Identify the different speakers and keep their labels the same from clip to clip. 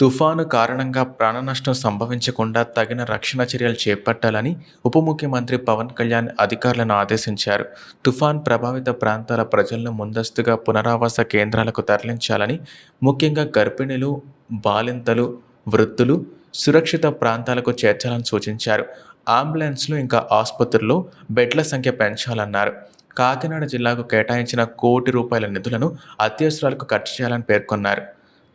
Speaker 1: తుఫాను కారణంగా ప్రాణనష్టం సంభవించకుండా తగిన రక్షణ చర్యలు చేపట్టాలని ఉప ముఖ్యమంత్రి పవన్ కళ్యాణ్ అధికారులను ఆదేశించారు. తుఫాన్ ప్రభావిత ప్రాంతాల ప్రజలను ముందస్తుగా పునరావాస కేంద్రాలకు తరలించాలని ముఖ్యంగా గర్భిణులు బాలింతలు వృద్ధులు సురక్షిత ప్రాంతాలకు చేర్చాలని సూచించారు. అంబులెన్స్లు ఇంకా ఆసుపత్రుల్లో బెడ్ల సంఖ్య పెంచాలన్నారు. కాకినాడ జిల్లాకు కేటాయించిన కోటి రూపాయల నిధులను అత్యవసరాలకు ఖర్చు చేయాలని పేర్కొన్నారు.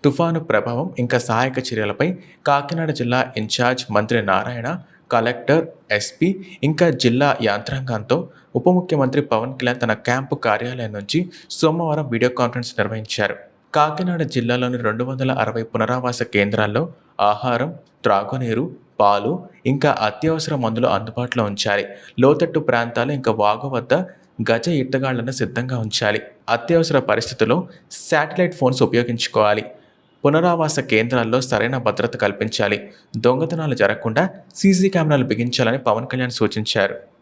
Speaker 1: తుఫాను ప్రభావం ఇంకా సహాయక చర్యలపై కాకినాడ జిల్లా ఇన్ఛార్జ్ మంత్రి నారాయణ కలెక్టర్ ఎస్పీ ఇంకా జిల్లా యాంత్రాంగంతో ఉప ముఖ్యమంత్రి పవన్ కళ్యాణ్ తన క్యాంపు కార్యాలయం నుంచి సోమవారం వీడియో కాన్ఫరెన్స్ నిర్వహించారు. కాకినాడ జిల్లాలోని రెండు వందల అరవై పునరావాస కేంద్రాల్లో ఆహారం త్రాగునీరు పాలు ఇంకా అత్యవసర మందులు అందుబాటులో ఉంచాలి. లోతట్టు ప్రాంతాలు ఇంకా వాగు వద్ద గజ ఇట్టగాళ్ళను సిద్ధంగా ఉంచాలి. అత్యవసర పరిస్థితుల్లో శాటిలైట్ ఫోన్స్ ఉపయోగించుకోవాలి. పునరావాస కేంద్రాల్లో సరైన భద్రత కల్పించాలి. దొంగతనాలు జరగకుండా సీసీ కెమెరాలు బిగించాలని పవన్ కళ్యాణ్ సూచించారు.